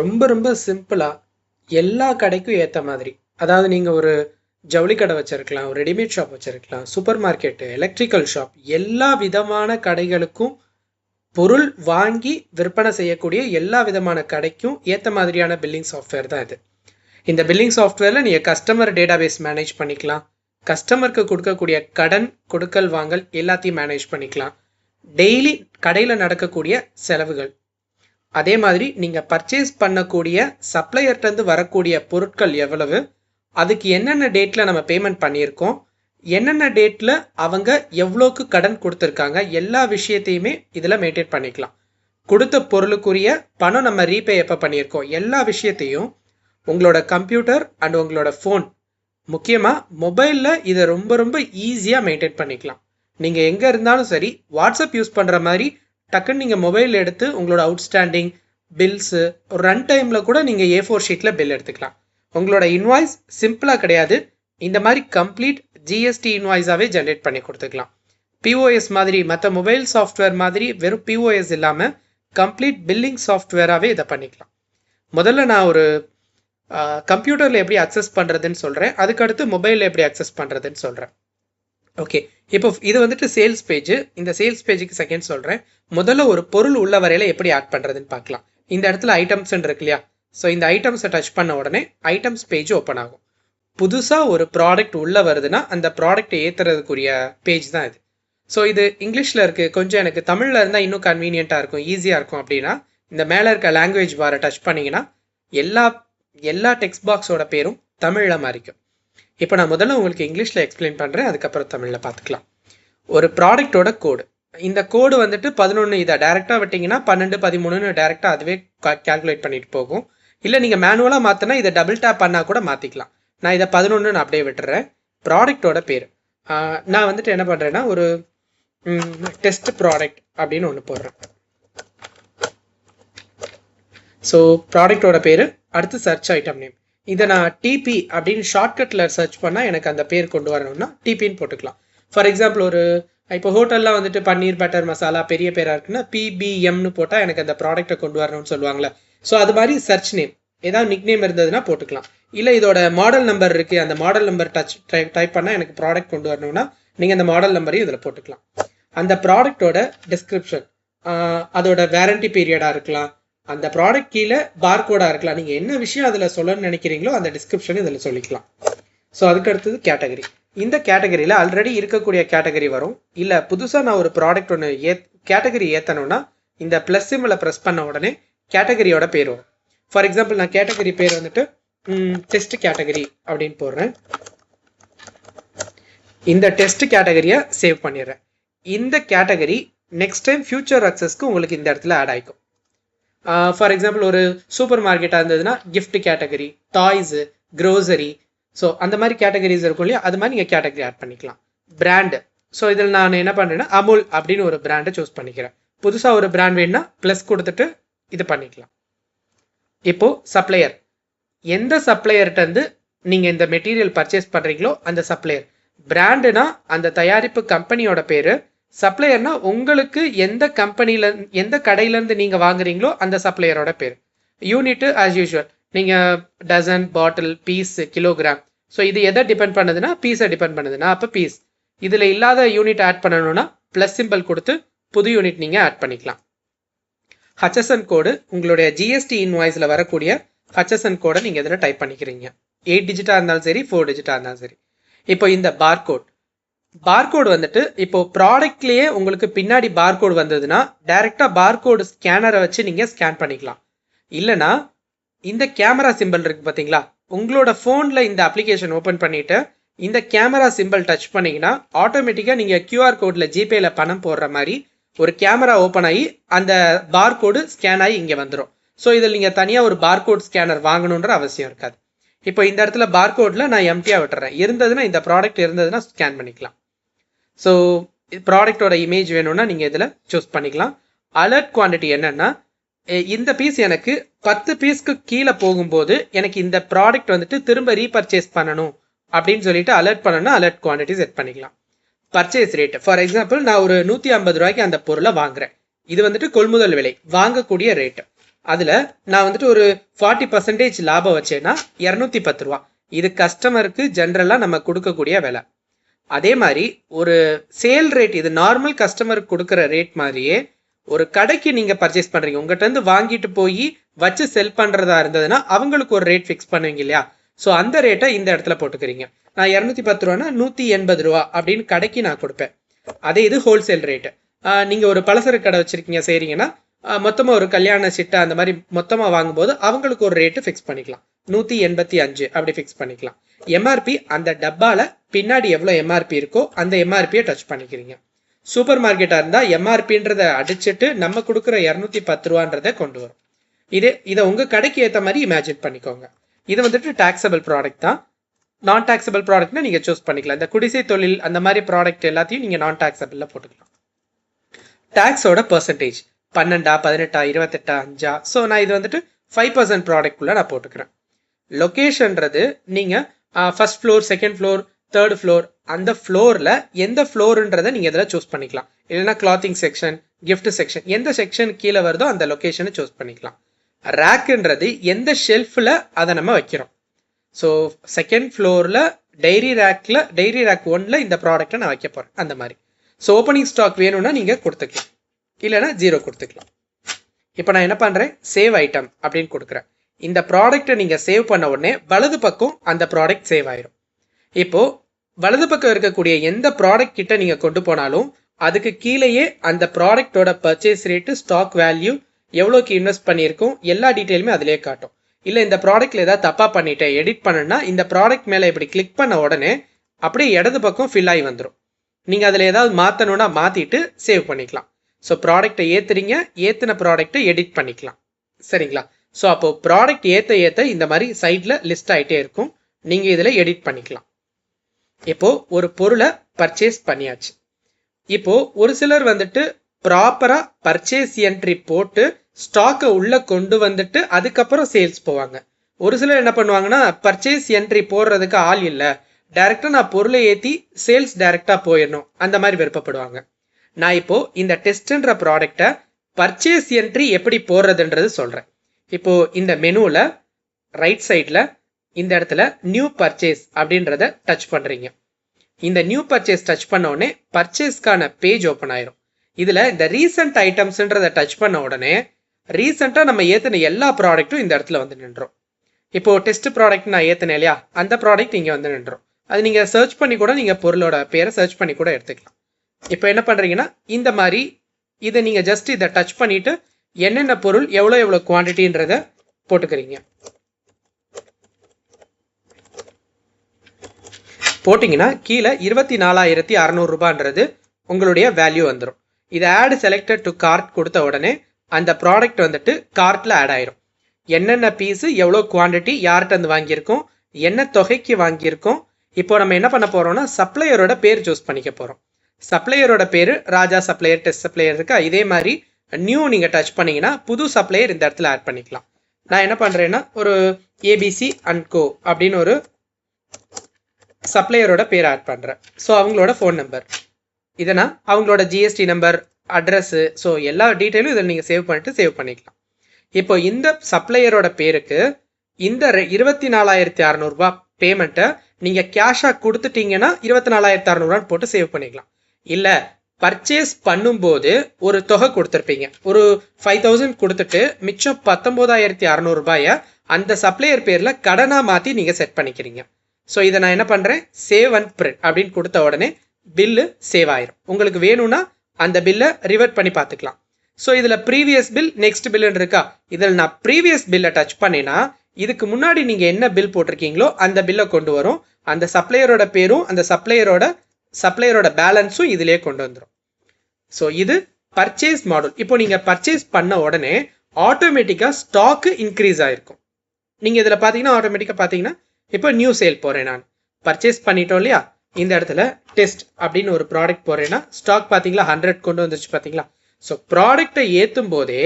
ரொம்ப ரொம்ப சிம்பிளாக எல்லா கடைக்கும் ஏற்ற மாதிரி. அதாவது நீங்கள் ஒரு ஜவுளி கடை வச்சுருக்கலாம் ஒரு ரெடிமேட் ஷாப் வச்சுருக்கலாம் சூப்பர் மார்க்கெட்டு எலக்ட்ரிக்கல் ஷாப் எல்லா விதமான கடைகளுக்கும் பொருள் வாங்கி விற்பனை செய்யக்கூடிய எல்லா விதமான கடைக்கும் ஏற்ற மாதிரியான பில்லிங் சாஃப்ட்வேர் தான் இது. இந்த பில்லிங் சாஃப்ட்வேரில் நீங்கள் கஸ்டமர் டேட்டாபேஸ் மேனேஜ் பண்ணிக்கலாம். கஸ்டமருக்கு கொடுக்கக்கூடிய கடன் கொடுக்கல் வாங்கல் எல்லாத்தையும் மேனேஜ் பண்ணிக்கலாம். டெய்லி கடையில் நடக்கக்கூடிய செலவுகள். அதே மாதிரி நீங்கள் பர்ச்சேஸ் பண்ணக்கூடிய சப்ளையர்கிட்டருந்து வரக்கூடிய பொருட்கள் எவ்வளவு அதுக்கு என்னென்ன டேட்டில் நம்ம பேமெண்ட் பண்ணியிருக்கோம் என்னென்ன டேட்டில் அவங்க எவ்வளோக்கு கடன் கொடுத்துருக்காங்க எல்லா விஷயத்தையுமே இதில் மெயின்டைன் பண்ணிக்கலாம். கொடுத்த பொருளுக்குரிய பணம் நம்ம ரீபே எப்போ பண்ணியிருக்கோம் எல்லா விஷயத்தையும் உங்களோட கம்ப்யூட்டர் அண்ட் உங்களோட ஃபோன் முக்கியமாக மொபைலில் இதை ரொம்ப ரொம்ப ஈஸியாக மெயின்டைன் பண்ணிக்கலாம். நீங்கள் எங்கே இருந்தாலும் சரி வாட்ஸ்அப் யூஸ் பண்ணுற மாதிரி டக்குன்னு நீங்கள் மொபைல் எடுத்து உங்களோட அவுட்ஸ்டாண்டிங் பில்ஸு ஒரு ரன் டைமில் கூட நீங்கள் ஏ ஃபோர் ஷீட்டில் பில் எடுத்துக்கலாம். உங்களோட இன்வாய்ஸ் சிம்பிளாக கிடையாது. இந்த மாதிரி கம்ப்ளீட் ஜிஎஸ்டி இன்வாய்ஸாகவே ஜென்ரேட் பண்ணி கொடுத்துக்கலாம். பிஓஎஸ் மாதிரி மற்ற மொபைல் சாஃப்ட்வேர் மாதிரி வெறும் பிஓஎஸ் இல்லாமல் கம்ப்ளீட் பில்லிங் சாஃப்ட்வேராகவே இதை பண்ணிக்கலாம். முதல்ல நான் ஒரு கம்ப்யூட்டரில் எப்படி அக்சஸ் பண்ணுறதுன்னு சொல்கிறேன் அதுக்கடுத்து மொபைலில் எப்படி அக்சஸ் பண்ணுறதுன்னு சொல்கிறேன் ஓகே இப்போ இது வந்துட்டு சேல்ஸ் பேஜ் இந்த சேல்ஸ் பேஜுக்கு செகண்ட் சொல்கிறேன் முதல்ல ஒரு பொருள் உள்ள வரையில எப்படி ஆட் பண்ணுறதுன்னு பார்க்கலாம். இந்த இடத்துல ஐட்டம்ஸ் இருக்கு இல்லையா? ஸோ இந்த ஐட்டம்ஸை டச் பண்ண உடனே ஐட்டம்ஸ் பேஜ் ஓப்பன் ஆகும். புதுசாக ஒரு ப்ராடக்ட் உள்ளே வருதுன்னா அந்த ப்ராடக்ட்டை ஏற்றுறதுக்குரிய பேஜ் தான் இது. ஸோ இது இங்கிலீஷில் இருக்குது கொஞ்சம் எனக்கு தமிழில் இருந்தால் இன்னும் கன்வீனியண்ட்டாக இருக்கும் ஈஸியாக இருக்கும் அப்படின்னா இந்த மேலே இருக்க லாங்குவேஜ் பாரை டச் பண்ணிங்கன்னா எல்லா எல்லா டெக்ஸ்ட் பாக்ஸோட பேரும் தமிழில் மாறிக்கும். இப்போ நான் முதல்ல உங்களுக்கு இங்கிலீஷில் எக்ஸ்பிளைன் பண்ணுறேன் அதுக்கப்புறம் தமிழில் பார்த்துக்கலாம் ஒரு ப்ராடக்டோட கோடு இந்த கோடு வந்துட்டு பதினொன்று இதை டேரெக்டாக விட்டிங்கன்னா பன்னெண்டு பதிமூணுன்னு டேரெக்டாக அதுவே கால்குலேட் பண்ணிட்டு போகும். இல்லை நீங்கள் மேனுவலாக மாற்றினா இதை டபுள் டேப் பண்ணால் கூட மாற்றிக்கலாம் நான் இதை பதினொன்று நான் அப்படியே விட்டுறேன். ப்ராடக்டோட பேர். நான் வந்துட்டு என்ன பண்ணுறேன்னா ஒரு டெஸ்ட் ப்ராடக்ட் அப்படின்னு ஒன்று போடுறேன். ஸோ ப்ராடக்டோட பேர். அடுத்து சர்ச் ஐட்டம் நேம் இதை நான் டிபி அப்படின்னு ஷார்ட்கட்டில் சர்ச் பண்ணால் எனக்கு அந்த பேர் கொண்டு வரணும்னா டிபின்னு போட்டுக்கலாம். ஃபார் எக்ஸாம்பிள் ஒரு இப்போ ஹோட்டலில் வந்துட்டு பன்னீர் பட்டர் மசாலா பெரிய பேராக இருக்குன்னா பிபிஎம்னு போட்டால் எனக்கு அந்த ப்ராடக்ட்டை கொண்டு வரணும்னு சொல்லுவாங்களே ஸோ அது மாதிரி சர்ச் நேம் ஏதாவது நிக் நேம் இருந்ததுன்னா போட்டுக்கலாம். இல்லை இதோட மாடல் நம்பர் இருக்குது அந்த model number touch type type பண்ணால் எனக்கு ப்ராடக்ட் கொண்டு வரணும்னா நீங்கள் அந்த மாடல் நம்பரையும் இதில் போட்டுக்கலாம். அந்த ப்ராடக்டோட டிஸ்கிரிப்ஷன் அதோட வேரண்டி பீரியடாக இருக்கலாம். அந்த ப்ராடக்ட் கீழே பார்கோடாக இருக்கலாம். நீங்கள் என்ன விஷயம் அதில் சொல்லணும்னு நினைக்கிறீங்களோ அந்த டிஸ்கிரிப்ஷன் இதில் சொல்லிக்கலாம். ஸோ அதுக்கு அடுத்தது கேட்டகரி இந்த கேட்டகரியில் ஆல்ரெடி இருக்கக்கூடிய கேட்டகரி வரும். இல்லை புதுசாக நான் ஒரு ப்ராடக்ட் ஒன்று ஏ கேட்டகரி ஏற்றணும்னா இந்த ப்ளஸ் சிம்மில் ப்ரெஸ் பண்ண உடனே கேட்டகரியோட பேர் வரும். ஃபார் எக்ஸாம்பிள் நான் கேட்டகரி பேர் வந்துட்டு டெஸ்ட் கேட்டகரி அப்படின்னு போடுறேன். இந்த டெஸ்ட் கேட்டகரியை சேவ் பண்ணிடுறேன். இந்த கேட்டகரி நெக்ஸ்ட் டைம் ஃபியூச்சர் அக்சஸ்க்கு உங்களுக்கு இந்த இடத்துல ஆட் ஆகிக்கும் ஃபார் எக்ஸாம்பிள் ஒரு சூப்பர் மார்க்கெட்டாக இருந்ததுன்னா gift category toys grocery so அந்த மாதிரி கேட்டகரிஸ் இருக்கும் இல்லையா? அது மாதிரி நீங்கள் கேட்டகரி ஆட் பண்ணிக்கலாம். பிராண்டு ஸோ இதில் நான் என்ன பண்ணுறேன்னா அமுல் அப்படின்னு ஒரு பிராண்டை சூஸ் பண்ணிக்கிறேன். புதுசாக ஒரு பிராண்ட் வேணும்னா ப்ளஸ் கொடுத்துட்டு இது பண்ணிக்கலாம். இப்போது சப்ளையர் எந்த சப்ளையர்கிட்டருந்து நீங்கள் இந்த மெட்டீரியல் பர்ச்சேஸ் பண்ணுறீங்களோ அந்த சப்ளையர் பிராண்டுனா அந்த தயாரிப்பு கம்பெனியோட பேர் சப்ளையர்னா உங்களுக்கு எந்த கம்பெனியில எந்த கடையிலேருந்து நீங்கள் வாங்குறீங்களோ அந்த சப்ளையரோட பேர். யூனிட்டு ஆஸ் யூஷுவல் நீங்கள் dozen bottle piece kilogram so இது எதை டிபெண்ட் பண்ணுதுன்னா பீஸை டிபெண்ட் பண்ணுதுன்னா அப்போ பீஸ் இதில் இல்லாத யூனிட் ஆட் பண்ணணும்னா ப்ளஸ் சிம்பிள் கொடுத்து புது யூனிட் நீங்கள் ஆட் பண்ணிக்கலாம். ஹச்எஸ்என் கோடு உங்களுடைய ஜிஎஸ்டி இன்வாய்ஸில் வரக்கூடிய ஹச்எஸ்என் கோடை நீங்கள் இதில் டைப் பண்ணிக்கிறீங்க. எயிட் டிஜிட்டாக இருந்தாலும் சரி ஃபோர் டிஜிட்டாக இருந்தாலும் சரி. இப்போ இந்த பார்கோட் பார்கோடு வந்துட்டு இப்போ ப்ராடக்ட்லேயே உங்களுக்கு பின்னாடி பார்கோடு வந்ததுன்னா டைரெக்டாக பார்கோடு ஸ்கேனரை வச்சு நீங்கள் ஸ்கேன் பண்ணிக்கலாம். இல்லைனா இந்த கேமரா சிம்பிள் இருக்குது பார்த்தீங்களா உங்களோட ஃபோனில் இந்த அப்ளிகேஷன் ஓப்பன் பண்ணிவிட்டு இந்த கேமரா சிம்பிள் டச் பண்ணிங்கன்னா ஆட்டோமேட்டிக்காக நீங்கள் கியூஆர் கோடில் ஜிபேயில் பணம் போடுற மாதிரி ஒரு கேமரா ஓப்பன் ஆகி அந்த பார்கோடு ஸ்கேன் ஆகி இங்கே வந்துடும் ஸோ இதில் நீங்கள் தனியாக ஒரு பார்கோட் ஸ்கேனர் வாங்கணுன்ற அவசியம் இருக்காது. இப்போ இந்த இடத்துல பார்கோடில் நான் எம்டியாக விட்டுறேன். இருந்ததுன்னா இந்த ப்ராடக்ட் இருந்ததுன்னா ஸ்கேன் பண்ணிக்கலாம். ஸோ ப்ராடக்டோட இமேஜ் வேணும்னா நீங்கள் இதில் சூஸ் பண்ணிக்கலாம். அலர்ட் குவான்டிட்டி என்னென்னா இந்த பீஸ் எனக்கு பத்து பீஸ்க்கு கீழே போகும்போது எனக்கு இந்த ப்ராடக்ட் வந்துட்டு திரும்ப ரீபர்ச்சேஸ் பண்ணணும் அப்படின்னு சொல்லிட்டு அலர்ட் பண்ணணும்னா அலர்ட் குவான்டிட்டி செட் பண்ணிக்கலாம். பர்ச்சேஸ் ரேட் ஃபார் எக்ஸாம்பிள் நான் ஒரு நூற்றி ஐம்பது ரூபாய்க்கு அந்த பொருளை வாங்குறேன். இது வந்துட்டு கொள்முதல் விலை வாங்கக்கூடிய ரேட்டு அதில் நான் வந்துட்டு ஒரு ஃபார்ட்டி பர்சன்டேஜ் லாபம் வச்சேன்னா இரநூத்தி பத்து ரூபா. இது கஸ்டமருக்கு ஜென்ரலாக நம்ம கொடுக்கக்கூடிய விலை. அதே மாதிரி ஒரு சேல் ரேட் இது நார்மல் கஸ்டமருக்கு கொடுக்குற ரேட் மாதிரியே ஒரு கடைக்கு நீங்கள் பர்ச்சேஸ் பண்ணுறீங்க உங்கள்கிட்ட இருந்து வாங்கிட்டு போய் வச்சு செல் பண்ணுறதா இருந்ததுன்னா அவங்களுக்கு ஒரு ரேட் ஃபிக்ஸ் பண்ணுவீங்க இல்லையா? ஸோ அந்த ரேட்டை இந்த இடத்துல போட்டுக்கிறீங்க. நான் இரநூத்தி பத்து ரூபானா நூற்றி எண்பது ரூபா அப்படின்னு கடைக்கு நான் கொடுப்பேன். அதே இது ஹோல்சேல் ரேட்டு நீங்கள் ஒரு பலசரக்கு கடை வச்சுருக்கீங்க செய்கிறீங்கன்னா மொத்தமாக ஒரு கல்யாண சிட்டை அந்த மாதிரி மொத்தமாக வாங்கும்போது அவங்களுக்கு ஒரு ரேட்டு ஃபிக்ஸ் பண்ணிக்கலாம். நூற்றி எண்பத்தி அஞ்சு அப்படி ஃபிக்ஸ் பண்ணிக்கலாம். எம்ஆர்பி அந்த டப்பாவில் பின்னாடி எவ்வளோ எம்ஆர்பி இருக்கோ அந்த எம்ஆர்பியை டச் பண்ணிக்கிறீங்க. சூப்பர் மார்க்கெட்டாக இருந்தால் எம்ஆர்பின்றத அடிச்சுட்டு நம்ம கொடுக்குற இரநூத்தி பத்து ரூபான்றதை கொண்டு வரும். இது இதை உங்கள் கடைக்கு ஏற்ற மாதிரி இமேஜின் பண்ணிக்கோங்க. இது வந்துட்டு டாக்ஸபிள் ப்ராடக்ட் தான். நான் டாக்ஸபிள் ப்ராடக்ட்னா நீங்கள் சூஸ் பண்ணிக்கலாம். இந்த குடிசை தொழில் அந்த மாதிரி ப்ராடக்ட் எல்லாத்தையும் நீங்கள் நான் டாக்ஸபிளில் போட்டுக்கலாம். டேக்ஸோட பர்சன்டேஜ் பன்னெண்டா பதினெட்டா இருபத்தெட்டா அஞ்சா. ஸோ நான் இது வந்துட்டு ஃபைவ் பர்சன்ட் ப்ராடக்ட்குள்ளே நான் போட்டுக்கிறேன். லொக்கேஷன்றது நீங்கள் first floor second floor third floor அந்த ஃப்ளோரில் எந்த ஃப்ளோருன்றதை நீங்கள் இதில் சூஸ் பண்ணிக்கலாம். இல்லைன்னா கிளாத்திங் செக்ஷன் கிஃப்ட் செக்ஷன் எந்த செக்ஷன் கீழே வருதோ அந்த லொக்கேஷனை சூஸ் பண்ணிக்கலாம். ரேக்குன்றது எந்த ஷெல்ஃபில் அதை நம்ம வைக்கிறோம். ஸோ செகண்ட் ஃப்ளோரில் டைரி ரேக்கில் டைரி ரேக் ஒன்ல இந்த ப்ராடக்ட்டை நான் வைக்க போகிறேன் அந்த மாதிரி. ஸோ ஓப்பனிங் ஸ்டாக் வேணும்னா நீங்கள் கொடுத்துக்கலாம். இல்லைன்னா ஜீரோ கொடுத்துக்கலாம். இப்போ நான் என்ன பண்ணுறேன் சேவ் ஐட்டம் அப்படின்னு கொடுக்குறேன். இந்த ப்ராடக்ட்டை நீங்கள் சேவ் பண்ண உடனே வலது பக்கம் அந்த ப்ராடக்ட் சேவ் ஆயிரும். இப்போது வலது பக்கம் இருக்கக்கூடிய எந்த ப்ராடக்ட் கிட்ட நீங்கள் கொண்டு போனாலும் அதுக்கு கீழேயே அந்த ப்ராடக்ட்டோட பர்ச்சேஸ் ரேட்டு ஸ்டாக் வேல்யூ எவ்வளோக்கு இன்வெஸ்ட் பண்ணியிருக்கோம் எல்லா டீட்டெயிலுமே அதிலே காட்டும். இல்லை இந்த ப்ராடக்ட்ல ஏதாவது தப்பாக பண்ணிட்டேன் எடிட் பண்ணனா இந்த ப்ராடக்ட் மேலே இப்படி கிளிக் பண்ண உடனே அப்படியே இடது பக்கம் ஃபில் ஆகி வந்துடும் நீங்கள் அதில் ஏதாவது மாற்றணும்னா மாற்றிட்டு சேவ் பண்ணிக்கலாம். ஸோ ப்ராடக்ட்டை ஏற்றுறீங்க ஏற்றின ப்ராடக்ட்டை எடிட் பண்ணிக்கலாம். சரிங்களா? ஸோ அப்போ ப்ராடக்ட் ஏற்ற ஏற்ற இந்த மாதிரி சைடில் லிஸ்ட் ஆகிட்டே இருக்கும். நீங்கள் இதில் எடிட் பண்ணிக்கலாம். இப்போது ஒரு பொருளை பர்ச்சேஸ் பண்ணியாச்சு. இப்போது ஒரு சிலர் வந்துட்டு ப்ராப்பராக பர்ச்சேஸ் என்ட்ரி போட்டு ஸ்டாக்கை உள்ளே கொண்டு வந்துட்டு அதுக்கப்புறம் சேல்ஸ் போவாங்க. ஒரு சிலர் என்ன பண்ணுவாங்கன்னா பர்ச்சேஸ் என்ட்ரி போடுறதுக்கு ஆள் இல்லை. டைரெக்டாக நான் பொருளை ஏற்றி சேல்ஸ் டைரெக்டாக போயிடணும். அந்த மாதிரி விருப்பப்படுவாங்க. நான் இப்போது இந்த டெஸ்ட்ன்ற ப்ராடக்டை பர்ச்சேஸ் என்ட்ரி எப்படி போடுறதுன்றது சொல்கிறேன் இப்போ இந்த மெனுவில் ரைட் சைடில் இந்த இடத்துல நியூ பர்ச்சேஸ் அப்படின்றத டச் பண்ணுறீங்க இந்த நியூ பர்ச்சேஸ் டச் பண்ண உடனே பர்ச்சேஸ்க்கான பேஜ் ஓப்பன் ஆயிரும். இதில் இந்த ரீசன்ட் ஐட்டம்ஸ்ன்றதை டச் பண்ண உடனே ரீசெண்டாக நம்ம ஏற்றின எல்லா ப்ராடக்ட்டும் இந்த இடத்துல வந்து நின்றோம். இப்போ டெஸ்ட் ப்ராடக்ட் நான் ஏற்றினேன் இல்லையா? அந்த ப்ராடக்ட் இங்கே வந்து நின்றோம். அது நீங்கள் சர்ச் பண்ணி கூட நீங்கள் பொருளோட பேரை சர்ச் பண்ணி கூட எடுத்துக்கலாம். இப்போ என்ன பண்ணுறீங்கன்னா இந்த மாதிரி இதை நீங்கள் ஜஸ்ட் இதை டச் பண்ணிவிட்டு என்னென்ன பொருள் எவ்வளோ எவ்வளோ குவான்டிட்டின்றத போட்டுக்கிறீங்க. போட்டிங்கன்னா கீழே இருபத்தி நாலாயிரத்தி அறநூறுபான்றது உங்களுடைய வேல்யூ வந்துடும் இது ஆட் செலக்டட் டு கார்ட் கொடுத்த உடனே அந்த ப்ராடக்ட் வந்துட்டு கார்ட்டில் ஆட் ஆயிரும். என்னென்ன பீஸு எவ்வளோ குவான்டிட்டி யார்கிட்ட வந்து வாங்கியிருக்கோம் என்ன தொகைக்கு வாங்கியிருக்கோம் இப்போ நம்ம என்ன பண்ண போகிறோம்னா சப்ளையரோட பேர் சூஸ் பண்ணிக்க போகிறோம் சப்ளையரோட பேர் ராஜா சப்ளையர் டெஸ்ட் சப்ளையர் இருக்கா? இதே மாதிரி நியூ நீங்கள் டச் பண்ணிங்கன்னா புது சப்ளையர் இந்த இடத்துல ஆட் பண்ணிக்கலாம். நான் என்ன பண்ணுறேன்னா ஒரு ஏபிசி அண்ட் கோ அப்படின்னு ஒரு சப்ளையரோட பேர் ஆட் பண்ணுறேன் ஸோ அவங்களோட ஃபோன் நம்பர் இதை நான் அவங்களோட ஜிஎஸ்டி நம்பர் அட்ரஸ்ஸு ஸோ எல்லா டீட்டெயிலும் இதில் நீங்கள் சேவ் பண்ணிட்டு சேவ் பண்ணிக்கலாம். இப்போ இந்த சப்ளையரோட பேருக்கு இந்த இருபத்தி நாலாயிரத்தி அறநூறுபா பேமெண்ட்டை நீங்கள் கேஷாக கொடுத்துட்டீங்கன்னா இருபத்தி நாலாயிரத்தி அறநூறுவான்னு போட்டு சேவ் பண்ணிக்கலாம். இல்லை பர்ச்சேஸ் பண்ணும்போது ஒரு தொகை கொடுத்துருப்பீங்க. ஒரு ஃபைவ் தௌசண்ட் கொடுத்துட்டு மிச்சம் பத்தொம்போதாயிரத்தி அறநூறுபாயை அந்த சப்ளையர் பேரில் கடனாக மாற்றி நீங்கள் செட் பண்ணிக்கிறீங்க. ஸோ இதை நான் என்ன பண்ணுறேன் சேவ் அண்ட் பிரிண்ட் அப்படின்னு கொடுத்த உடனே பில்லு சேவ் ஆயிரும். உங்களுக்கு வேணும்னா அந்த பில்லை ரிவர்ட் பண்ணி பார்த்துக்கலாம். ஸோ இதில் ப்ரீவியஸ் பில் நெக்ஸ்ட் பில்லுன்னு இருக்கா? இதில் நான் ப்ரீவியஸ் பில்லை டச் பண்ணினா இதுக்கு முன்னாடி நீங்கள் என்ன பில் போட்டிருக்கீங்களோ அந்த பில்லை கொண்டு வரும். அந்த சப்ளையரோட பேரும் அந்த சப்ளையரோட சப்ளையரோட பேலன்ஸும் இதிலே கொண்டு வந்துடும் ஸோ இது பர்ச்சேஸ் மாடல் இப்போ நீங்கள் பர்ச்சேஸ் பண்ண உடனே ஆட்டோமேட்டிக்காக ஸ்டாக்கு இன்க்ரீஸ் ஆகிருக்கும் நீங்கள் இதில் பார்த்தீங்கன்னா ஆட்டோமேட்டிக்காக பார்த்தீங்கன்னா இப்போ நியூ சேல் போகிறேன் நான். பர்ச்சேஸ் பண்ணிட்டோம் இல்லையா? இந்த இடத்துல டெஸ்ட் அப்படின்னு ஒரு ப்ராடக்ட் போகிறேன்னா ஸ்டாக் பார்த்தீங்களா ஹண்ட்ரட் கொண்டு வந்துருச்சு பார்த்தீங்களா ஸோ ப்ராடக்டை ஏற்றும் போதே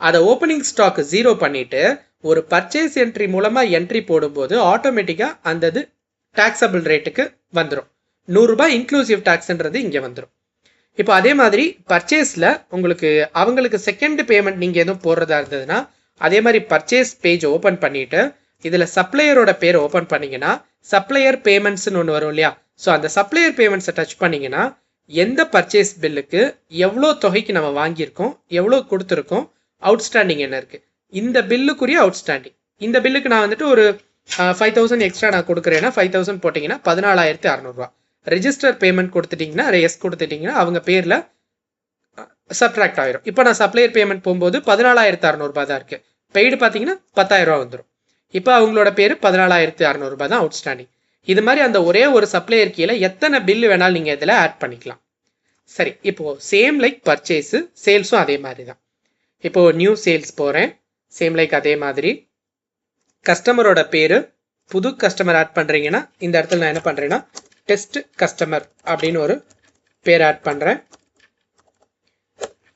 அதை ஓப்பனிங் ஸ்டாக் ஜீரோ பண்ணிட்டு ஒரு பர்ச்சேஸ் என்ட்ரி மூலமாக என்ட்ரி போடும்போது ஆட்டோமேட்டிக்காக அந்த இது ரேட்டுக்கு வந்துடும் நூறுரூபா இன்க்ளூசிவ் டாக்ஸ்ன்றது இங்கே வந்துடும் இப்போ அதே மாதிரி பர்ச்சேஸில் உங்களுக்கு அவங்களுக்கு செகண்ட் பேமெண்ட் நீங்கள் எதுவும் போடுறதா இருந்ததுன்னா அதே மாதிரி பர்ச்சேஸ் பேஜ் ஓப்பன் பண்ணிட்டு இதில் சப்ளையரோட பேர் ஓப்பன் பண்ணிங்கன்னா சப்ளையர் பேமெண்ட்ஸ்னு ஒன்று வரும் இல்லையா? ஸோ அந்த சப்ளையர் பேமெண்ட்ஸை டச் பண்ணீங்கன்னா எந்த பர்ச்சேஸ் பில்லுக்கு எவ்வளோ தொகைக்கு நம்ம வாங்கியிருக்கோம் எவ்வளோ கொடுத்துருக்கோம் அவுட்ஸ்டாண்டிங் என்ன இருக்குது இந்த பில்லுக்குரிய அவுட்ஸ்டாண்டிங் இந்த பில்லுக்கு நான் வந்துட்டு ஒரு ஃபைவ் தௌசண்ட் எக்ஸ்ட்ரா நான் கொடுக்குறேன்னா ஃபைவ் தௌசண்ட் போட்டிங்கன்னா பதினாலாயிரத்தி அறநூறுவா ரெஜிஸ்டர் பேமெண்ட் கொடுத்துட்டிங்கன்னா எஸ் கொடுத்துட்டிங்கன்னா அவங்க பேரில் சப்ட்ராக்ட் ஆயிரும். இப்போ நான் சப்ளையர் பேமெண்ட் போகும்போது பதினாலாயிரத்து அறநூறுபா தான் இருக்குது பெய்டு பார்த்தீங்கன்னா பத்தாயிரரூபா வந்துடும் இப்போ அவங்களோட பேர் பதினாலாயிரத்து அறநூறுபா தான் அவுட்ஸ்டாண்டிங் இது மாதிரி அந்த ஒரே ஒரு சப்ளையர் கீழே எத்தனை பில்லு வேணாலும் நீங்கள் இதில் ஆட் பண்ணிக்கலாம். சரி இப்போது சேம் லைக் பர்ச்சேஸு சேல்ஸும் அதே மாதிரி தான். இப்போது நியூ சேல்ஸ் போகிறேன் சேம் லைக் அதே மாதிரி. கஸ்டமரோட பேர் புது கஸ்டமர் ஆட் பண்ணுறீங்கன்னா இந்த இடத்துல நான் என்ன பண்ணுறேன்னா டெஸ்ட் கஸ்டமர் அப்படின்னு ஒரு பேர் ஆட் பண்ணுறேன்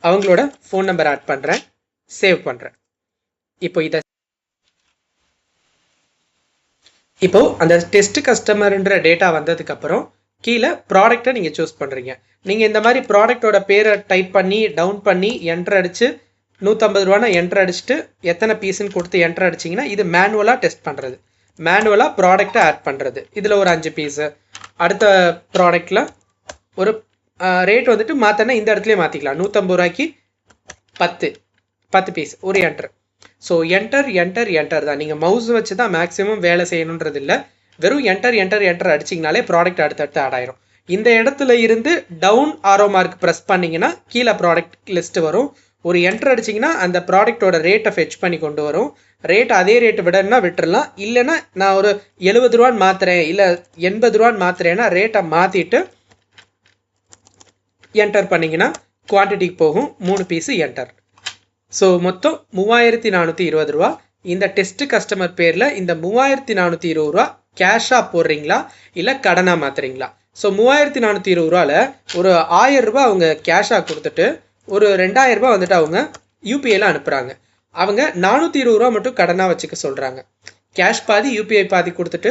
அவங்களோட ஃபோன் நம்பர் ஆட் பண்ணுறேன் சேவ் பண்ணுறேன் இப்போ இதை இப்போ அந்த டெஸ்ட் கஸ்டமர்ன்ற டேட்டா வந்ததுக்கு அப்புறம் கீழே ப்ராடக்ட்டை நீங்கள் சூஸ் பண்ணுறீங்க நீங்கள் இந்த மாதிரி ப்ராடக்ட்டோட பேரை டைப் பண்ணி டவுன் பண்ணி என்ட்ரு அடித்து நூற்றம்பது ரூபானா என்ட்ரு அடிச்சுட்டு எத்தனை பீஸுன்னு கொடுத்து என்ட்ரு அடிச்சிங்கன்னா இது மேனுவலாக டெஸ்ட் பண்ணுறது மேனுவலாக ப்ராடக்ட்டை ஆட் பண்ணுறது இதில் ஒரு அஞ்சு பீஸு அடுத்த ப்ராடக்டில் ஒரு ரேட் வந்துட்டு மாற்றினா இந்த இடத்துலையே மாற்றிக்கலாம் நூற்றம்பது ரூபாய்க்கு பத்து பத்து பீஸ் ஒரு enter so enter enter enter தான். நீங்கள் மவுஸ் வச்சு தான் மேக்ஸிமம் வேலை செய்யணுன்றது இல்லை வெறும் என்டர் என்டர் என்டர் அடிச்சிங்கனாலே ப்ராடக்ட் அடுத்தடுத்து ஆட் ஆயிரும். இந்த இடத்துல இருந்து டவுன் ஆரோ மார்க் ப்ரெஸ் பண்ணிங்கன்னா கீழே ப்ராடக்ட் லிஸ்ட் வரும். ஒரு என்ட்ரு அடிச்சிங்கன்னா அந்த ப்ராடக்ட்டோட ரேட்டை ஃபெச் பண்ணி கொண்டு வரும். ரேட் அதே ரேட்டு விடனா விட்டுறலாம். இல்லைன்னா நான் ஒரு எழுபது ரூபான்னு மாத்துறேன் இல்லை எண்பது ரூபான்னு மாத்துறேன்னா ரேட்டை மாற்றிட்டு என்டர் பண்ணிங்கன்னா குவான்டிட்டிக்கு போகும். மூணு பீஸு என்டர் ஸோ மொத்தம் மூவாயிரத்தி நானூற்றி இருபது ரூபா. இந்த டெஸ்ட் கஸ்டமர் பேரில் இந்த மூவாயிரத்தி நானூற்றி இருபது ரூபா கேஷாக போடுறீங்களா? இல்லை கடனாக மாற்றுறீங்களா ஸோ மூவாயிரத்தி நானூற்றி இருபது ரூபாவில் ஒரு ஆயிரம் ரூபா அவங்க கேஷாக கொடுத்துட்டு ஒரு ரெண்டாயிரம் ரூபாய் வந்துட்டு அவங்க யூபிஐயில் அனுப்புகிறாங்க அவங்க நானூற்றி இருபது ரூபா மட்டும் கடனாக வச்சுக்க சொல்கிறாங்க கேஷ் பாதி யூபிஐ பாதி கொடுத்துட்டு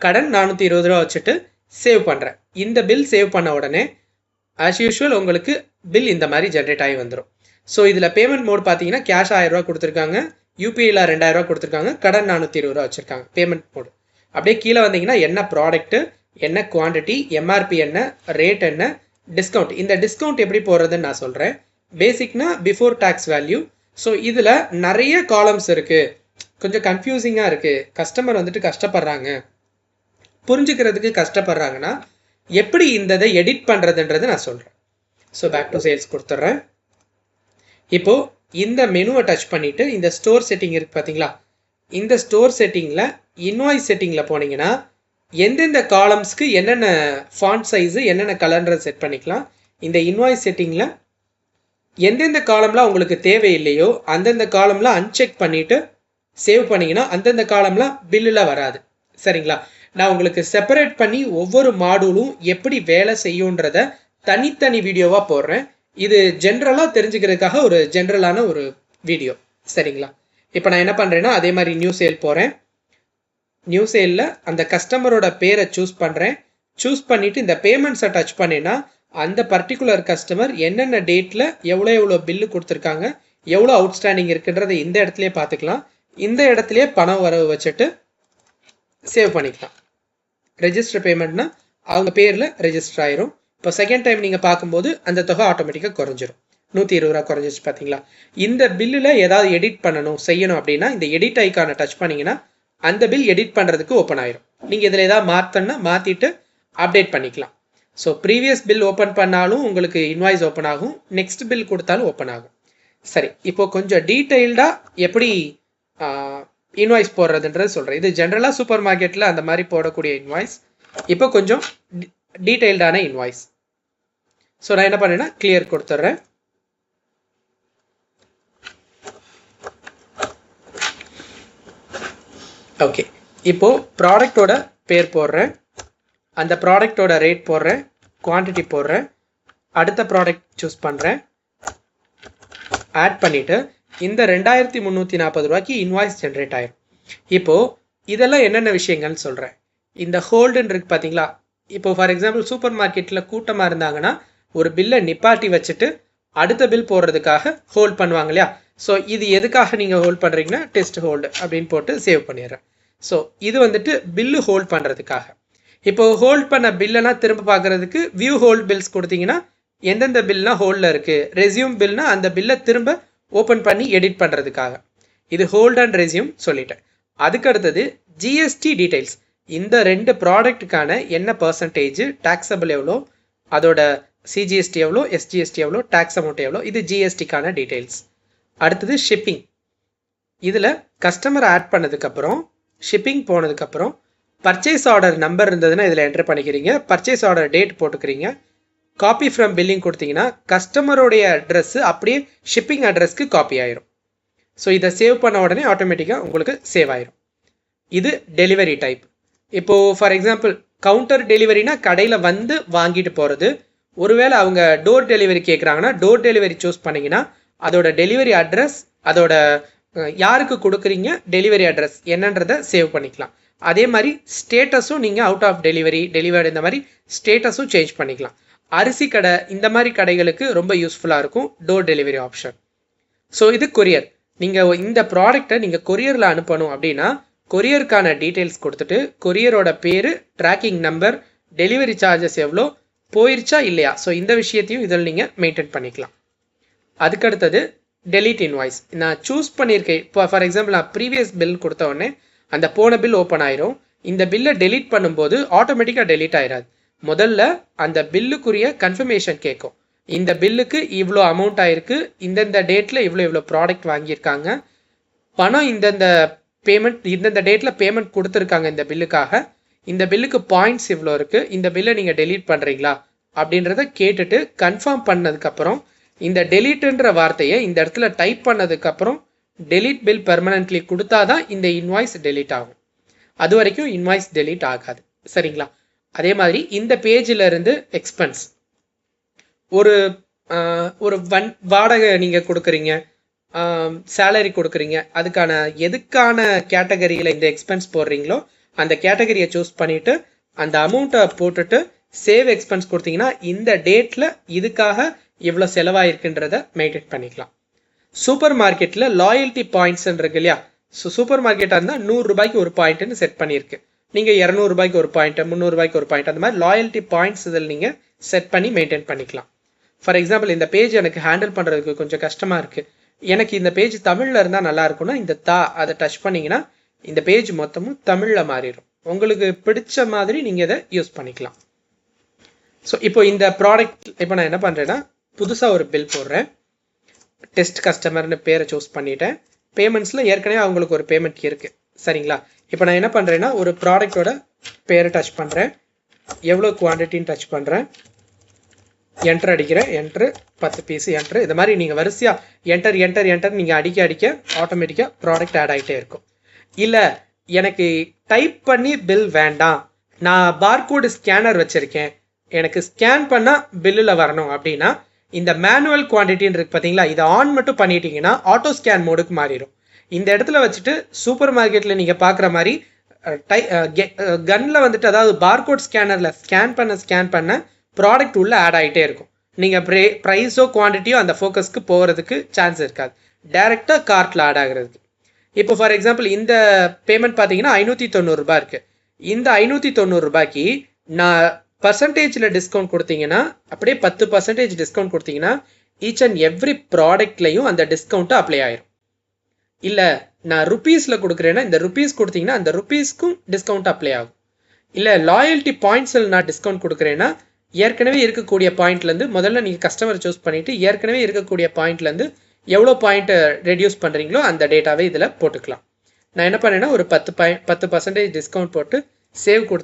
கடன் நானூற்றி இருபது ரூபா வச்சுட்டு சேவ் பண்ணுறேன் இந்த பில் சேவ் பண்ண உடனே ஆஸ் யூஷுவல் உங்களுக்கு பில் இந்த மாதிரி ஜென்ரேட் ஆகி வந்துடும் ஸோ இதில் பேமெண்ட் மோட் பார்த்தீங்கன்னா கேஷ் ஆயிரம் ரூபா கொடுத்துருக்காங்க யூபிஐயில் ரெண்டாயிரம் ரூபா கொடுத்துருக்காங்க கடன் நானூற்றி இருபது ரூபா வச்சுருக்காங்க. பேமெண்ட் மோடு அப்படியே கீழே வந்தீங்கன்னா என்ன ப்ராடக்ட்டு என்ன குவான்டிட்டி எம்ஆர்பி என்ன ரேட் என்ன டிஸ்கவுண்ட் இந்த டிஸ்கவுண்ட் எப்படி போடுறதுன்னு நான் சொல்கிறேன் பேசிக்னா பிஃபோர் டேக்ஸ் வேல்யூ ஸோ இதில் நிறைய காலம்ஸ் இருக்குது கொஞ்சம் கன்ஃபியூசிங்காக இருக்குது கஸ்டமர் வந்துட்டு கஷ்டப்படுறாங்க. புரிஞ்சுக்கிறதுக்கு கஷ்டப்படுறாங்கன்னா எப்படி இந்த இதை எடிட் பண்ணுறதுன்றதை நான் சொல்கிறேன் ஸோ பேக் டு சேல்ஸ் கொடுத்துட்றேன். இப்போது இந்த மெனுவை டச் பண்ணிவிட்டு இந்த ஸ்டோர் செட்டிங் இருக்குது பார்த்தீங்களா இந்த ஸ்டோர் செட்டிங்கில் இன்வாய்ஸ் செட்டிங்கில் போனீங்கன்னா எந்தெந்த காலம்ஸ்க்கு என்னென்ன ஃபாண்ட் சைஸு என்னென்ன கலர்ன்றது செட் பண்ணிக்கலாம். இந்த இன்வாய்ஸ் செட்டிங்கில் எந்தெந்த காலம்லாம் உங்களுக்கு தேவையில்லையோ அந்தந்த காலம்லாம் அன்செக் பண்ணிவிட்டு சேவ் பண்ணிங்கன்னா அந்தந்த காலம்லாம் பில்லில் வராது. சரிங்களா? நான் உங்களுக்கு செப்பரேட் பண்ணி ஒவ்வொரு மாடூலும் எப்படி வேலை செய்யுன்றத தனித்தனி வீடியோவாக போடுறேன். இது ஜென்ரலாக தெரிஞ்சுக்கிறதுக்காக ஒரு ஜென்ரலான ஒரு வீடியோ சரிங்களா? இப்போ நான் என்ன பண்ணுறேன்னா அதே மாதிரி நியூ சேல் போகிறேன் நியூ சேலில் அந்த கஸ்டமரோட பேரை சூஸ் பண்ணுறேன் சூஸ் பண்ணிவிட்டு இந்த பேமெண்ட்ஸை டச் பண்ணேன்னா அந்த பர்டிகுலர் கஸ்டமர் என்னென்ன டேட்டில் எவ்வளோ எவ்வளோ பில்லு கொடுத்துருக்காங்க எவ்வளோ அவுட்ஸ்டாண்டிங் இருக்குன்றதை இந்த இடத்துலையே பார்த்துக்கலாம். இந்த இடத்துலையே பணம் வரவு வச்சுட்டு சேவ் பண்ணிக்கலாம். ரெஜிஸ்டர் பேமெண்ட்னா அவங்க பேரில் ரெஜிஸ்டர் ஆயிரும். இப்போ செகண்ட் டைம் நீங்கள் பார்க்கும்போது அந்த தொகை ஆட்டோமேட்டிக்காக குறைஞ்சிரும். நூற்றி இருபது ரூபா குறைஞ்சிச்சு பார்த்தீங்களா இந்த பில்லில் ஏதாவது எடிட் பண்ணணும் செய்யணும் அப்படின்னா இந்த எடிட் ஐக்கானை டச் பண்ணிங்கன்னா அந்த பில் எடிட் பண்ணுறதுக்கு ஓப்பன் ஆயிரும். நீங்கள் இதில் ஏதாவது மாற்றணும்னா மாற்றிட்டு அப்டேட் பண்ணிக்கலாம். ஸோ ப்ரீவியஸ் பில் ஓப்பன் பண்ணாலும் உங்களுக்கு இன்வாய்ஸ் ஓப்பன் ஆகும். நெக்ஸ்ட் பில் கொடுத்தாலும் ஓப்பன் ஆகும். சரி இப்போ கொஞ்சம் டீட்டெயில்டாக எப்படி இன்வாய்ஸ் போடுறதுன்றது சொல்கிறேன் இது ஜென்ரலாக சூப்பர் மார்க்கெட்டில் அந்த மாதிரி போடக்கூடிய இன்வாய்ஸ் இப்போ கொஞ்சம் டீட்டெயில்டான இன்வாய்ஸ் ஸோ நான் என்ன பண்ணேன்னா கிளியர் கொடுத்துட்றேன். ஓகே இப்போது ப்ராடக்டோட பேர் போடுறேன். அந்த ப்ராடக்டோட ரேட் போடுறேன் குவான்டிட்டி போடுறேன் அடுத்த ப்ராடக்ட் சூஸ் பண்ணுறேன் ஆட் பண்ணிவிட்டு இந்த ரெண்டாயிரத்தி முந்நூற்றி நாற்பது ரூபாய்க்கு இன்வாய்ஸ் ஜென்ரேட் ஆயிரும். இப்போது இதெல்லாம் என்னென்ன விஷயங்கள்னு சொல்கிறேன் இந்த ஹோல்டுன்னு இருக்குது பார்த்தீங்களா இப்போ ஃபார் எக்ஸாம்பிள் சூப்பர் மார்க்கெட்டில் கூட்டமாக இருந்தாங்கன்னா ஒரு பில்லை நிப்பாட்டி வச்சுட்டு அடுத்த பில் போடுறதுக்காக ஹோல்ட் பண்ணுவாங்க இல்லையா? ஸோ இது எதுக்காக நீங்கள் ஹோல்ட் பண்ணுறீங்கன்னா டெஸ்ட் ஹோல்டு அப்படின்னு போட்டு சேவ் பண்ணிடுறேன். ஸோ இது வந்துட்டு பில்லு ஹோல்ட் பண்ணுறதுக்காக இப்போ ஹோல்ட் பண்ண பில்லெல்லாம் திரும்ப பார்க்குறதுக்கு வியூ ஹோல்ட் பில்ஸ் கொடுத்தீங்கன்னா எந்தெந்த பில்னா ஹோல்டில் இருக்குது ரெஸ்யூம் பில்னா அந்த பில்லை திரும்ப ஓப்பன் பண்ணி எடிட் பண்ணுறதுக்காக இது ஹோல்ட் அண்ட் ரெஸ்யூம் சொல்லிட்டேன். அதுக்கு அடுத்தது ஜிஎஸ்டி டீட்டெயில்ஸ் இந்த ரெண்டு ப்ராடக்ட்டுக்கான என்ன பர்சன்டேஜ் டேக்ஸபிள் எவ்வளோ அதோட சிஜிஎஸ்டி எவ்வளோ எஸ்ஜிஎஸ்டி எவ்வளோ டேக்ஸ் அமௌண்ட் எவ்வளோ இது ஜிஎஸ்டிக்கான டீட்டெயில்ஸ் அடுத்தது ஷிப்பிங் இதில் கஸ்டமர் ஆட் பண்ணதுக்கப்புறம் ஷிப்பிங் போனதுக்கப்புறம் பர்ச்சேஸ் ஆர்டர் நம்பர் இருந்ததுன்னா இதில் என்டர் பண்ணிக்கிறீங்க. பர்ச்சேஸ் ஆர்டர் டேட் போட்டுக்கிறீங்க. காப்பி ஃப்ரம் பில்லிங் கொடுத்தீங்கன்னா கஸ்டமருடைய அட்ரஸ் அப்படியே ஷிப்பிங் அட்ரஸ்க்கு காப்பி ஆயிரும். ஸோ இதை சேவ் பண்ண உடனே ஆட்டோமேட்டிக்காக உங்களுக்கு சேவ் ஆயிரும். இது டெலிவரி டைப் இப்போது ஃபார் எக்ஸாம்பிள் கவுண்டர் டெலிவரினா கடையில் வந்து வாங்கிட்டு போகிறது ஒருவேளை அவங்க டோர் டெலிவரி கேட்குறாங்கன்னா டோர் டெலிவரி சூஸ் பண்ணிங்கன்னா அதோட டெலிவரி அட்ரஸ் அதோட யாருக்கு கொடுக்குறீங்க டெலிவரி அட்ரஸ் என்னன்றதை சேவ் பண்ணிக்கலாம். அதே மாதிரி ஸ்டேட்டஸும் நீங்கள் அவுட் ஆஃப் டெலிவரி டெலிவர்டு இந்த மாதிரி ஸ்டேட்டஸும் சேஞ்ச் பண்ணிக்கலாம். அரிசி கடை இந்த மாதிரி கடைகளுக்கு ரொம்ப யூஸ்ஃபுல்லாக இருக்கும் டோர் டெலிவரி ஆப்ஷன் ஸோ இது கொரியர் நீங்கள் இந்த ப்ராடக்ட்டை நீங்கள் கொரியரில் அனுப்பணும் அப்படின்னா கொரியருக்கான டீட்டெயில்ஸ் கொடுத்துட்டு கொரியரோட பேர் ட்ராக்கிங் நம்பர் டெலிவரி சார்ஜஸ் எவ்வளோ போயிருச்சா இல்லையா? ஸோ இந்த விஷயத்தையும் இதில் நீங்கள் மெயின்டைன் பண்ணிக்கலாம். அதுக்கடுத்தது டெலிட் இன்வாய்ஸ் நான் சூஸ் பண்ணியிருக்கேன். இப்போ ஃபார் எக்ஸாம்பிள் நான் ப்ரீவியஸ் பில் கொடுத்த உடனே அந்த போன பில் ஓப்பன் ஆயிரும். இந்த பில்லை டெலீட் பண்ணும்போது ஆட்டோமேட்டிக்காக டெலீட் ஆயிராது. முதல்ல அந்த பில்லுக்குரிய கன்ஃபர்மேஷன் கேட்கும் இந்த பில்லுக்கு இவ்வளோ அமௌண்ட் ஆயிருக்கு இந்தந்த டேட்டில் இவ்வளோ இவ்வளோ ப்ராடக்ட் வாங்கியிருக்காங்க பணம் இந்தந்த பேமெண்ட் இந்தந்த டேட்டில் பேமெண்ட் கொடுத்துருக்காங்க இந்த பில்லுக்காக இந்த பில்லுக்கு பாயிண்ட்ஸ் இவ்வளோ இருக்குது இந்த பில்லை நீங்கள் டெலீட் பண்ணுறீங்களா அப்படின்றத கேட்டுட்டு கன்ஃபார்ம் பண்ணதுக்கப்புறம் இந்த டெலீட்டுன்ற வார்த்தையை இந்த இடத்துல டைப் பண்ணதுக்கப்புறம் டெலிட் பில் பெர்மனன்ட்லி கொடுத்தா தான் இந்த இன்வாய்ஸ் டெலீட் ஆகும். அது வரைக்கும் இன்வாய்ஸ் டெலீட் ஆகாது. சரிங்களா? அதே மாதிரி இந்த பேஜில் இருந்து எக்ஸ்பென்ஸ் ஒரு ஒரு வன் வாடகை நீங்கள் கொடுக்குறீங்க சேலரி கொடுக்குறீங்க அதுக்கான எதுக்கான கேட்டகரியில் இந்த எக்ஸ்பென்ஸ் போடுறீங்களோ அந்த கேட்டகரியை சூஸ் பண்ணிவிட்டு அந்த அமௌண்ட்டை போட்டுட்டு சேவ் எக்ஸ்பென்ஸ் கொடுத்தீங்கன்னா இந்த டேட்டில் இதுக்காக இவ்வளோ செலவாயிருக்குன்றத மெயின்டைன் பண்ணிக்கலாம். சூப்பர் மார்க்கெட்டில் லாயல்ட்டி பாயிண்ட்ஸ்ன்னு இருக்கு இல்லையா? ஸோ சூப்பர் மார்க்கெட்டாக இருந்தால் நூறுரூபாய்க்கு ஒரு பாயிண்ட்னு செட் பண்ணியிருக்கு. நீங்கள் இரநூறுபாய்க்கு ஒரு பாயிண்ட் முந்நூறுபாய்க்கு ஒரு பாயிண்ட் அந்த மாதிரி லாயல்ட்டி பாயிண்ட்ஸ் இதில் நீங்கள் செட் பண்ணி மெயின்டைன் பண்ணிக்கலாம். ஃபார் எக்ஸாம்பிள் இந்த பேஜ் எனக்கு ஹேண்டில் பண்ணுறதுக்கு கொஞ்சம் கஷ்டமாக இருக்குது எனக்கு இந்த பேஜ் தமிழில் இருந்தால் நல்லா இருக்கும்னா இந்த தா அதை டச் பண்ணிங்கன்னா இந்த பேஜ் மொத்தமும் தமிழில் மாறிடும். உங்களுக்கு பிடிச்ச மாதிரி நீங்கள் இதை யூஸ் பண்ணிக்கலாம். ஸோ இப்போ இந்த ப்ராடக்ட் இப்போ நான் என்ன பண்ணுறேன்னா புதுசாக ஒரு பில் போடுறேன். டெஸ்ட் கஸ்டமர்னு பேரை சூஸ் பண்ணிட்டேன். பேமெண்ட்ஸில் ஏற்கனவே அவங்களுக்கு ஒரு பேமெண்ட் இருக்குது சரிங்களா? இப்போ நான் என்ன பண்ணுறேன்னா ஒரு ப்ராடக்ட்டோட பேரை டச் பண்ணுறேன் எவ்வளோ குவான்டிட்டின்னு டச் பண்ணுறேன் என்டர் அடிக்கிறேன். என்ட்ரு பத்து பீஸ் என்ட்ரு இந்த மாதிரி நீங்கள் வரிசையாக என்டர் என்டர் என்டர் நீங்கள் அடிக்க அடிக்க ஆட்டோமேட்டிக்காக ப்ராடக்ட் ஆட் ஆகிட்டே இருக்கும். இல்லை எனக்கு டைப் பண்ணி பில் வேண்டாம். நான் பார்கோடு ஸ்கேனர் வச்சுருக்கேன். எனக்கு ஸ்கேன் பண்ணால் பில்லில் வரணும் அப்படின்னா இந்த மேனுவல் குவான்டிட்டின்னு இருக்கு பார்த்தீங்களா இதை ஆன் மட்டும் பண்ணிட்டீங்கன்னா ஆட்டோ ஸ்கேன் மோடுக்கு மாறிடும். இந்த இடத்துல வச்சுட்டு சூப்பர் மார்க்கெட்டில் நீங்கள் பார்க்குற மாதிரி டை கன்னில் வந்துட்டு அதாவது பார்கோட் ஸ்கேனரில் ஸ்கேன் பண்ண ஸ்கேன் பண்ண ப்ராடக்ட் உள்ளே ஆட் ஆகிட்டே இருக்கும். நீங்கள் ப்ரே ப்ரைஸோ குவான்டிட்டியோ அந்த ஃபோக்கஸ்க்கு போகிறதுக்கு சான்ஸ் இருக்காது. டைரெக்டாக கார்ட்டில் ஆட் ஆகுறதுக்கு. இப்போ ஃபார் எக்ஸாம்பிள் இந்த பேமெண்ட் பார்த்தீங்கன்னா ஐநூற்றி தொண்ணூறுரூபா இருக்குது இந்த ஐநூற்றி தொண்ணூறுரூபாய்க்கு நான் பர்சன்டேஜில் டிஸ்கவுண்ட் கொடுத்தீங்கன்னா அப்படியே பத்து பர்சன்டேஜ் டிஸ்கவுண்ட் கொடுத்தீங்கன்னா ஈச் அண்ட் எவ்ரி ப்ராடக்ட்லையும் அந்த டிஸ்கவுண்ட்டு அப்ளை ஆயிரும். இல்லை நான் ருபீஸில் கொடுக்குறேன்னா இந்த ருபீஸ் கொடுத்தீங்கன்னா அந்த ருபீஸ்க்கும் டிஸ்கவுண்ட் அப்ளை ஆகும். இல்லை லாயல்ட்டி பாயிண்ட்ஸில் நான் டிஸ்கவுண்ட் கொடுக்குறேன்னா ஏற்கனவே இருக்கக்கூடிய பாயிண்ட்லேருந்து முதல்ல நீங்கள் கஸ்டமர் சூஸ் பண்ணிவிட்டு ஏற்கனவே இருக்கக்கூடிய பாயிண்ட்லேருந்து எவ்வளோ பாயிண்ட்டை ரெடியூஸ் பண்ணுறீங்களோ அந்த டேட்டாவே இதில் போட்டுக்கலாம். நான் என்ன பண்ணேன்னா ஒரு பத்து பாயிண்ட் பத்து பர்சன்டேஜ் டிஸ்கவுண்ட் போட்டு சேவ் கொடுத்து